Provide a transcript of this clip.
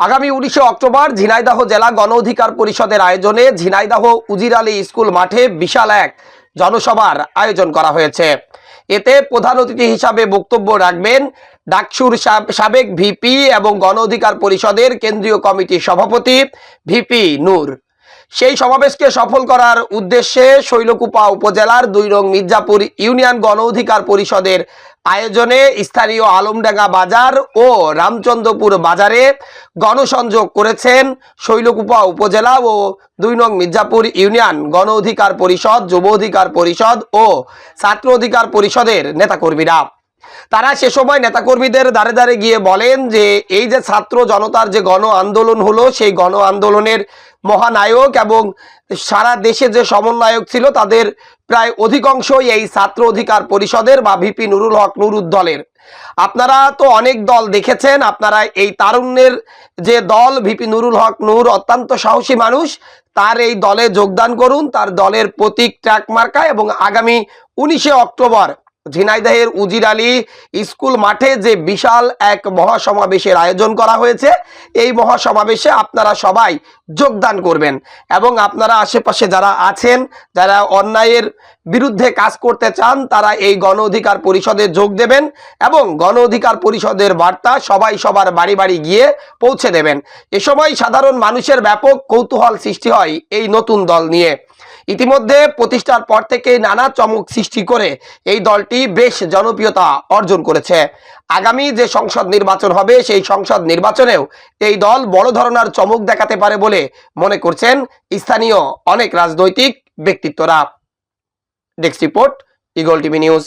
আগামী উনিশে অক্টোবর ঝিনাইদহ জেলা গণ অধিকার পরিষদের আয়োজনে ঝিনাইদহ উজির আলী স্কুল মাঠে বিশাল এক জনসভার আয়োজন করা হয়েছে। এতে প্রধান অতিথি হিসাবে বক্তব্য রাখবেন ডাকসুর সাব- সাবেক ভিপি এবং গণ অধিকার পরিষদের কেন্দ্রীয় কমিটির সভাপতি ভিপি নূর। সেই সমাবেশকে সফল করার উদ্দেশ্যে শৈলকুপা উপজেলার দুই রং মির্জাপুর ইউনিয়ন গণ অধিকার পরিষদের আয়োজনে স্থানীয় আলমডাঙ্গা বাজার ও রামচন্দ্রপুর বাজারে গণসংযোগ করেছেন শৈলকুপা উপজেলা ও দুই নং মির্জাপুর ইউনিয়ন গণ অধিকার পরিষদ, যুব অধিকার পরিষদ ও ছাত্র অধিকার পরিষদের নেতাকর্মীরা। তারা সে সময় নেতাকর্মীদের দ্বারে দ্বারে গিয়ে বলেন যে, এই যে ছাত্র জনতার যে গণ আন্দোলন হলো, সেই গণ আন্দোলনের মহানায়ক এবং সারা দেশে যে সমন্বয়ক ছিল, তাদের প্রায় অধিকাংশই এই ছাত্র অধিকার পরিষদের বা ভিপি নুরুল হক নুরুদ দলের। আপনারা তো অনেক দল দেখেছেন, আপনারা এই তারুণ্যের যে দল, ভিপি নুরুল হক নূর অত্যন্ত সাহসী মানুষ, তার এই দলে যোগদান করুন, তার দলের প্রতীক ট্র্যাক মার্কা এবং আগামী উনিশে অক্টোবর ঝিনাইদহের উজির আলী স্কুল মাঠে যে বিশাল এক মহাসমাবেশের আয়োজন করা হয়েছে, এই মহাসমাবেশে আপনারা সবাই যোগদান করবেন এবং আপনারা আশেপাশে যারা আছেন, যারা অন্যায়ের বিরুদ্ধে কাজ করতে চান, তারা এই গণ অধিকার পরিষদে যোগ দেবেন এবং গণ অধিকার পরিষদের বার্তা সবাই সবার বাড়ি বাড়ি গিয়ে পৌঁছে দেবেন। এ সময় সাধারণ মানুষের ব্যাপক কৌতূহল সৃষ্টি হয় এই নতুন দল নিয়ে। ইতিমধ্যে প্রতিষ্ঠার পর থেকে নানা চমক সৃষ্টি করে এই দলটি বেশ জনপ্রিয়তা অর্জন করেছে। আগামী যে সংসদ নির্বাচন হবে, সেই সংসদ নির্বাচনেও এই দল বড় ধরনের চমক দেখাতে পারে বলে মনে করছেন স্থানীয় অনেক রাজনৈতিক ব্যক্তিত্বরা। Desk report, Eagle TV news.